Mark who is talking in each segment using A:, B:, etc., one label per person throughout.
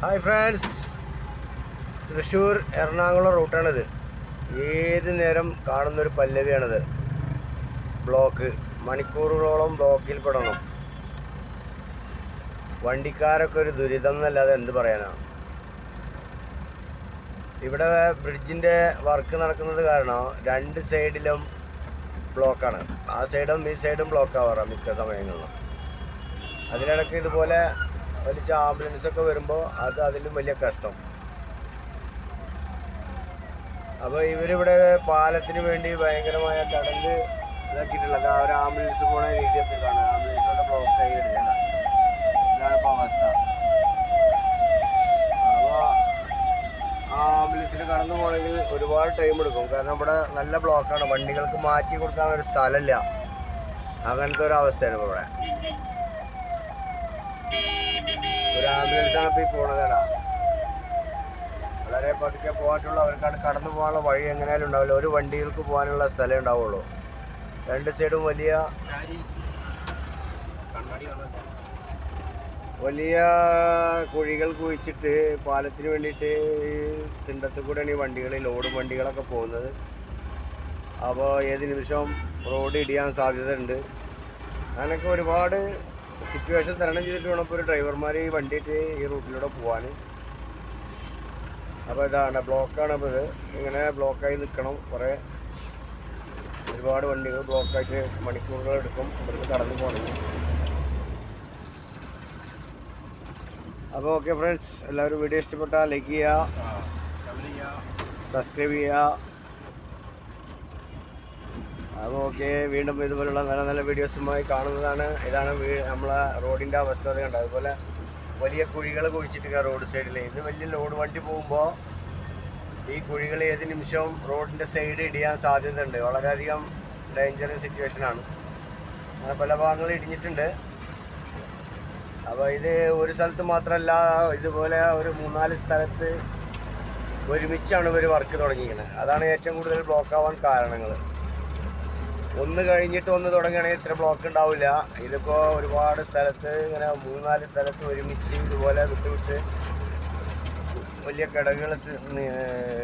A: Hi friends Thrissur Ernakulam റൂട്ടാണിത്. ഏത് നേരം കാണുന്നൊരു പല്ലവിയാണിത്. ബ്ലോക്ക് മണിക്കൂറുകളോളം ബ്ലോക്കിൽ പെടണം. വണ്ടിക്കാരൊക്കെ ഒരു ദുരിതം എന്നല്ലാതെ എന്ത് പറയാനാണ് ഇവിടെ ബ്രിഡ്ജിന്റെ വർക്ക് നടക്കുന്നത് കാരണം രണ്ട് സൈഡിലും ബ്ലോക്കാണ് ആ സൈഡും ഈ സൈഡും ബ്ലോക്ക് ആവാറാണ് മിക്ക സമയങ്ങളിലും. അതിനിടയ്ക്ക് ഇതുപോലെ വലിച്ച ആംബുലൻസ് ഒക്കെ വരുമ്പോൾ അത് അതിലും വലിയ കഷ്ടം. അപ്പോൾ ഇവരിവിടെ പാലത്തിന് വേണ്ടി ഭയങ്കരമായ കടൽ ഇതാക്കിയിട്ടുള്ളത്. ഒരു ആംബുലൻസ് പോണ രീതിയൊക്കെ കാണുക ആംബുലൻസോടെ ബ്ലോക്ക് ആയി എടുക്കണം ഇതാണ് ഇപ്പോൾ അവസ്ഥ. അപ്പോൾ ആ ആംബുലൻസിൽ കടന്നു പോകണമെങ്കിൽ ഒരുപാട് ടൈം എടുക്കും. കാരണം ഇവിടെ നല്ല ബ്ലോക്കാണ് വണ്ടികൾക്ക് മാറ്റി കൊടുക്കാൻ ഒരു സ്ഥലമില്ല. അങ്ങനത്തെ ഒരു അവസ്ഥയാണ് ഇവിടെ ഒരു ഇപ്പോൾ പോണതാണ് വളരെ പതുക്കെ പോകാനുള്ള അവർക്കാണ് കടന്നു പോകാനുള്ള വഴി എങ്ങനെയാലും ഉണ്ടാവില്ല. ഒരു വണ്ടികൾക്ക് പോകാനുള്ള സ്ഥലം ഉണ്ടാവുള്ളൂ. രണ്ട് സൈഡും വലിയ വലിയ കുഴികൾ കുഴിച്ചിട്ട് പാലത്തിന് വേണ്ടിയിട്ട് ഈ തിണ്ടത്തിൽ കൂടെയാണ് ഈ വണ്ടികൾ ലോഡ് വണ്ടികളൊക്കെ പോകുന്നത്. അപ്പോൾ ഏത് നിമിഷം റോഡ് ഇടിയാൻ സാധ്യതയുണ്ട്. അങ്ങനെയൊക്കെ ഒരുപാട് സിറ്റുവേഷൻ തരണം ചെയ്തിട്ട് വേണം ഇപ്പോൾ ഒരു ഡ്രൈവർമാർ ഈ വണ്ടിയിട്ട് ഈ റൂട്ടിലൂടെ പോകാൻ അപ്പോൾ ഇതാണ് ബ്ലോക്കാണ് അപ്പോൾ ഇത്. ഇങ്ങനെ ബ്ലോക്കായി നിൽക്കണം കുറേ ഒരുപാട് വണ്ടികൾ ബ്ലോക്കായിട്ട് മണിക്കൂറുകൾ എടുക്കും. ഇവിടുന്ന് കടന്നു പോകണം. അപ്പോൾ ഓക്കെ ഫ്രണ്ട്സ് എല്ലാവരും വീഡിയോ ഇഷ്ടപ്പെട്ടാൽ ലൈക്ക് ചെയ്യുക സബ്സ്ക്രൈബ് ചെയ്യുക. അപ്പോൾ ഓക്കെ വീണ്ടും ഇതുപോലുള്ള നല്ല നല്ല വീഡിയോസുമായി കാണുന്നതാണ്. ഇതാണ് നമ്മളെ റോഡിന്റെ അവസ്ഥ അത് കണ്ടത് അതുപോലെ വലിയ കുഴികൾ കുഴിച്ചിട്ട് റോഡ് സൈഡിൽ ഇത് വലിയ ലോഡ് വണ്ടി പോകുമ്പോൾ ഈ കുഴികൾ ഏത് നിമിഷവും റോഡിന്റെ സൈഡ് ഇടിയാൻ സാധ്യതയുണ്ട്. വളരെയധികം ഡേഞ്ചറസ് സിറ്റുവേഷനാണ് അങ്ങനെ പല ഭാഗങ്ങളും ഇടിഞ്ഞിട്ടുണ്ട്. അപ്പോൾ ഇത് ഒരു സ്ഥലത്ത് മാത്രമല്ല ഇതുപോലെ ഒരു മൂന്നാൽ സ്ഥലത്ത് ഒരുമിച്ചാണ് ഇവർ വർക്ക് തുടങ്ങിയിരിക്കുന്നത് അതാണ് ഏറ്റവും കൂടുതൽ ബ്ലോക്ക് ആവാൻ കാരണങ്ങൾ ഒന്ന് കഴിഞ്ഞിട്ട് ഒന്ന് തുടങ്ങുകയാണെങ്കിൽ ഇത്ര ബ്ലോക്ക് ഉണ്ടാവില്ല. ഇതിപ്പോൾ ഒരുപാട് സ്ഥലത്ത് ഇങ്ങനെ മൂന്നാൽ സ്ഥലത്ത് ഒരുമിച്ച് ഇതുപോലെ വിട്ട് വിട്ട് വലിയ കിടകൾ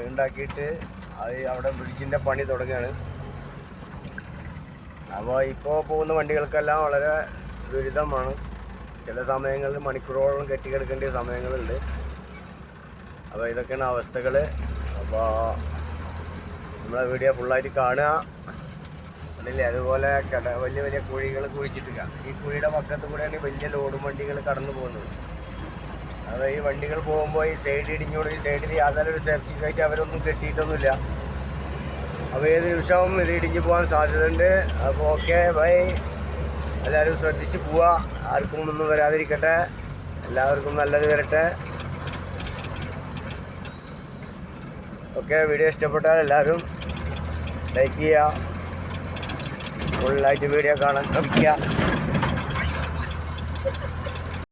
A: ഉണ്ടാക്കിയിട്ട് അത് അവിടെ ബ്രിഡ്ജിന്റെ പണി തുടങ്ങുകയാണ്. അപ്പോൾ ഇപ്പോൾ പോകുന്ന വണ്ടികൾക്കെല്ലാം വളരെ ദുരിതമാണ്. ചില സമയങ്ങളിൽ മണിക്കൂറോളം കെട്ടിക്കിടക്കേണ്ട സമയങ്ങളുണ്ട്. അപ്പോൾ ഇതൊക്കെയാണ് അവസ്ഥകൾ അപ്പോൾ നമ്മളെ വീഡിയോ ഫുള്ളായിട്ട് കാണുക. കണ്ടില്ലേ അതുപോലെ കട വലിയ വലിയ കുഴികൾ കുഴിച്ചിട്ടില്ല. ഈ കുഴിയുടെ പക്കത്ത് കൂടെയാണ് വലിയ ലോഡ് വണ്ടികൾ കടന്നു പോകുന്നത്. അത് ഈ വണ്ടികൾ പോകുമ്പോൾ ഈ സൈഡ് ഇടിഞ്ഞോട് ഈ സൈഡിൽ യാതൊരു സർട്ടിഫിക്കറ്റ് അവരൊന്നും കെട്ടിയിട്ടൊന്നുമില്ല. അപ്പോൾ ഏത് നിമിഷവും ഇത് ഇടിഞ്ഞു പോകാൻ സാധ്യതയുണ്ട്. അപ്പോൾ ഓക്കെ ബൈ എല്ലാവരും ശ്രദ്ധിച്ച് പോവാ. ആർക്കും ഒന്നും വരാതിരിക്കട്ടെ. എല്ലാവർക്കും നല്ലത് വരട്ടെ. ഓക്കെ വീഡിയോ ഇഷ്ടപ്പെട്ടാൽ എല്ലാവരും ലൈക്ക് ചെയ്യുക. ഫുള്ളായിട്ട് വീഡിയോ കാണാൻ ശ്രമിക്കുക.